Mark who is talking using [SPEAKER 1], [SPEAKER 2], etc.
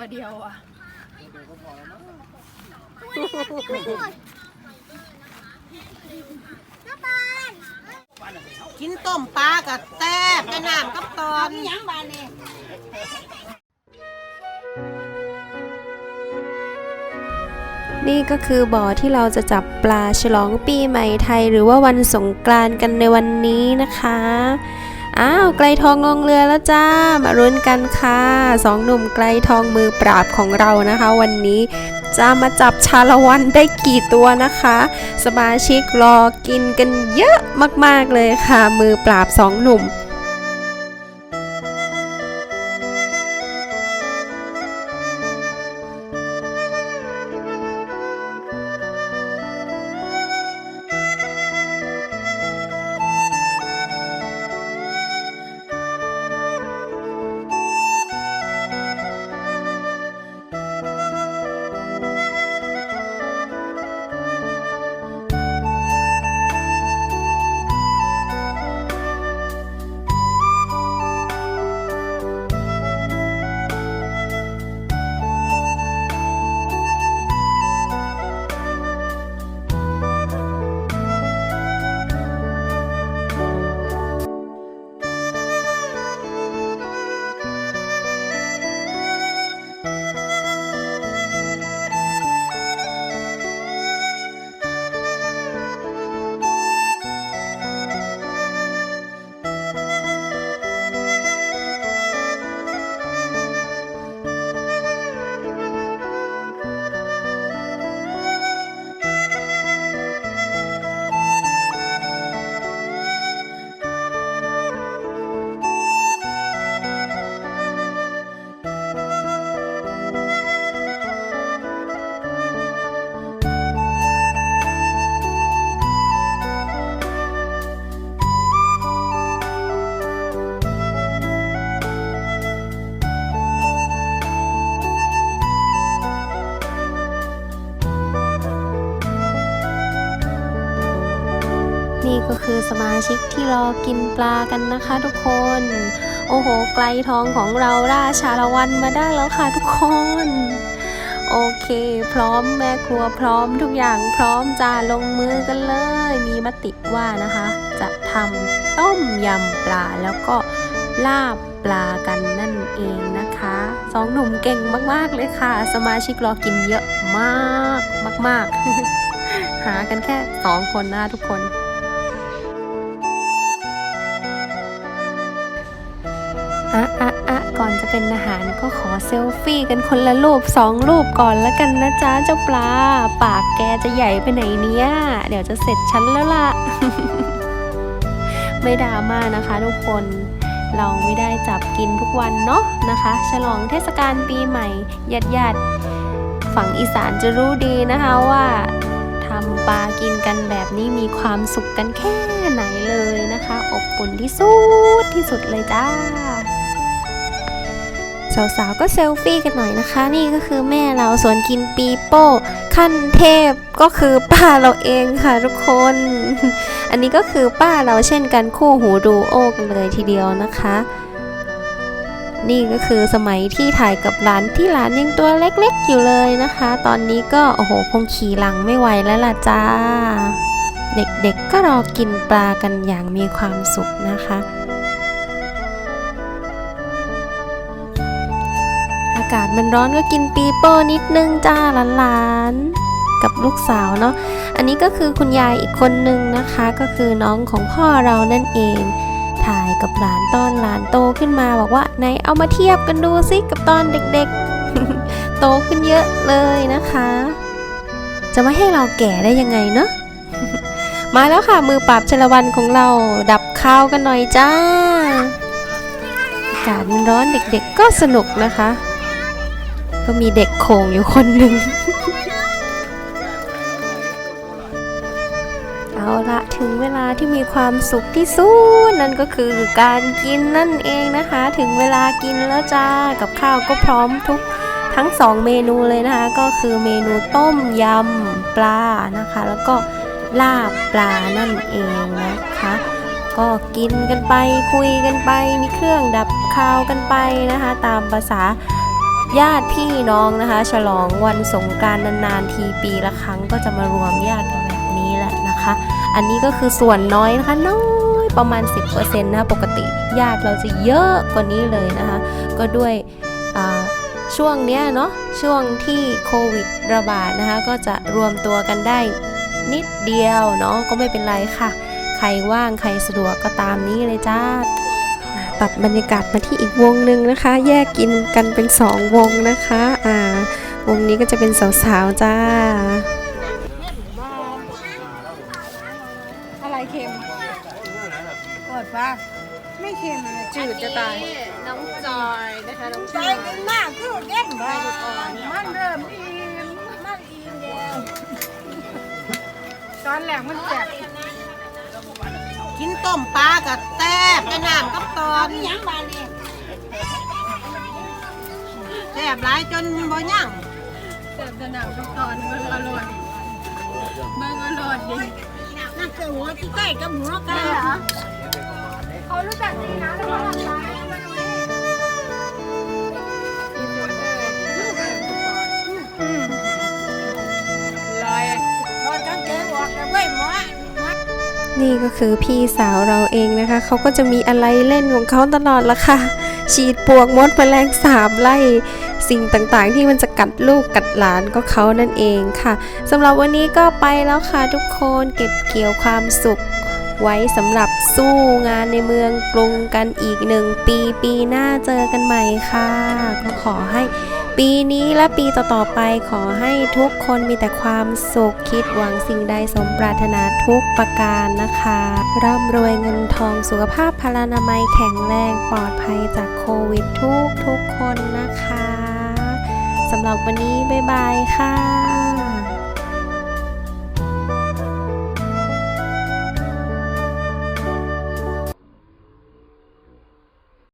[SPEAKER 1] ตัวเดียวอะ
[SPEAKER 2] กินต้มปลากับแต้บกระน้ำกับตอน
[SPEAKER 1] ยังบานนี่
[SPEAKER 3] นี่ก็คือบ่อที่เราจะจับปลาฉลองปีใหม่ไทย หรือว่าวันสงกรานต์กันในวันนี้นะคะ อ้าวไกลทองลงเรือแล้วจ้ามารุ้นกันค่ะสองหนุ่มไกลทองมือปราบของเรานะคะ วันนี้จะมาจับชาละวันได้กี่ตัวนะคะ สมาชิกรอกินกันเยอะมากๆเลยค่ะ มือปราบสองหนุ่ม คือสมาชิกที่รอกินปลากันนะคะทุกคน โอ้โห ไกลทองของเราราชาละวันมาได้แล้วค่ะทุกคน โอเค พร้อมแม่ครัวพร้อมทุกอย่างพร้อมจะลงมือกันเลย มีมติว่านะคะ จะทำต้มยำปลาแล้วก็ลาบปลากันนั่นเองนะคะสองหนุ่มเก่งมาก ๆ เลยค่ะ สมาชิกรอกินเยอะมากมาก ๆ หากันแค่สองคนนะทุกคน อะอะอะก่อนจะเป็นอาหารก็ขอเซลฟี่กันคนละรูปสองรูปก่อนแล้วกันนะจ๊ะเจ้าปลา ปากแกจะใหญ่ไปไหนเนี่ย เดี๋ยวจะเสร็จฉันแล้วล่ะ ไม่ดราม่านะคะทุกคนเราไม่ได้จับกินทุกวันเนาะนะคะ ฉลองเทศกาลปีใหม่ญาติญาติฝั่งอีสานจะรู้ดีนะคะว่าทำปลากินกันแบบนี้มีความสุขกันแค่ไหนเลยนะคะ อบอุ่นที่สุดที่สุดเลยจ้า สาวๆก็เซลฟี่กันหน่อยนะคะ นี่ก็คือแม่เราส่วนกินปีโป้ขั้นเทพก็คือป้าเราเองค่ะทุกคน อันนี้ก็คือป้าเราเช่นกันคู่หูดูโอกันเลยทีเดียวนะคะ นี่ก็คือสมัยที่ถ่ายกับหลานที่หลานยังตัวเล็กๆอยู่เลยนะคะ ตอนนี้ก็โอ้โหคงขี่หลังไม่ไหวแล้วล่ะจ้า เด็กๆก็รอกินปลากันอย่างมีความสุขนะคะากาศมันร้อนก็กินปีโป้นิดนึงจ้าหลานๆกับลูกสาวเนาะอันนี้ก็คือคุณยายอีกคนนึงนะคะ ก็คือน้องของพ่อเรานั่นเอง ถ่ายกับหลานตอนหลานโตขึ้นมาบอกว่าไหนเอามาเทียบกันดูสิกับตอนเด็กๆ โตขึ้นเยอะเลยนะคะ จะไม่ให้เราแก่ได้ยังไงเนาะมาแล้วค่ะมือปราบชลวันของเราดับข้าวกันหน่อยจ้าอากาศมันร้อนเด็กๆก็สนุกนะคะ ก็มีเด็กโขงอยู่คนหนึ่ง เอาละถึงเวลาที่มีความสุขที่สุดนั่นก็คือการกินนั่นเองนะคะ ถึงเวลากินแล้วจ้า กับข้าวก็พร้อมทุกทั้งสองเมนูเลยนะคะ ก็คือเมนูต้มยำปลานะคะ แล้วก็ลาบปลานั่นเองนะคะ ก็กินกันไปคุยกันไป มีเครื่องดับคาวกันไปนะคะ ตามภาษา ญาติพี่น้องนะคะ ฉลองวันสงกานต์นานๆทีปีละครั้งก็จะมารวมญาติกันแบบนี้แหละนะคะ อันนี้ก็คือส่วนน้อยนะคะน้อยประมาณ 10%นะะปกติญาติเราจะเยอะกว่านี้เลยนะคะ ก็ด้วยช่วงเนี้ยเนาะช่วงที่โควิดระบาดนะคะ ก็จะรวมตัวกันได้นิดเดียวเนาะก็ไม่เป็นไรค่ะ ใครว่างใครสะดวกก็ตามนี้เลยจ้า ตัดบรรยากาศมาที่อีกวงหนึ่งนะคะ แยกกินกันเป็นสองวงนะคะ อ่าวงนี้ก็จะเป็นสาวๆจ้า
[SPEAKER 1] อะไรเค็มเปิดปะไม่เค็มเลยจืดจะตาย
[SPEAKER 2] น้องจอยนะคะน้อง
[SPEAKER 1] ใจกินมากคือเก็บบ้านมันเริ่มอิ่มมันอิ่มแล้วตอนแรกมันแสบ
[SPEAKER 2] กินต้มปลากับแซ่บกระน้ำกับตอน
[SPEAKER 1] ยังบานนี่
[SPEAKER 2] แซ่บหลายจนบ่ยั่ง
[SPEAKER 1] แสบจะหนาวทุกตอนเบิ่งอร่อยเบิ่งอร่อยดินั่นคือหัวที่ใกล้กับหัวกันเหรอเขารู้จักดีนะแล้วเขาทำร้า นี่ก็
[SPEAKER 3] คือพี่สาวเราเองนะคะ เขาก็จะมีอะไรเล่นของเขาตลอดละค่ะ ฉีดปวกมดแมลงสาบไล่สิ่งต่างๆ ที่มันจะกัดลูกกัดหลานก็เขานั่นเองค่ะสำหรับวันนี้ก็ไปแล้วค่ะทุกคนเก็บเกี่ยวความสุขไว้สำหรับสู้งานในเมืองกรุงกันอีกหนึ่งปีปีหน้าเจอกันใหม่ค่ะ ก็ขอให้ ปีนี้และปีต่อๆไปขอให้ทุกคนมีแต่ความสุขคิดหวังสิ่งใดสมปรารถนาทุกประการนะคะ ร่ำรวยเงินทองสุขภาพพลานามัยแข็งแรงปลอดภัยจากโควิดทุกทุกๆคนนะคะสำหรับวันนี้บ๊ายบายค่ะ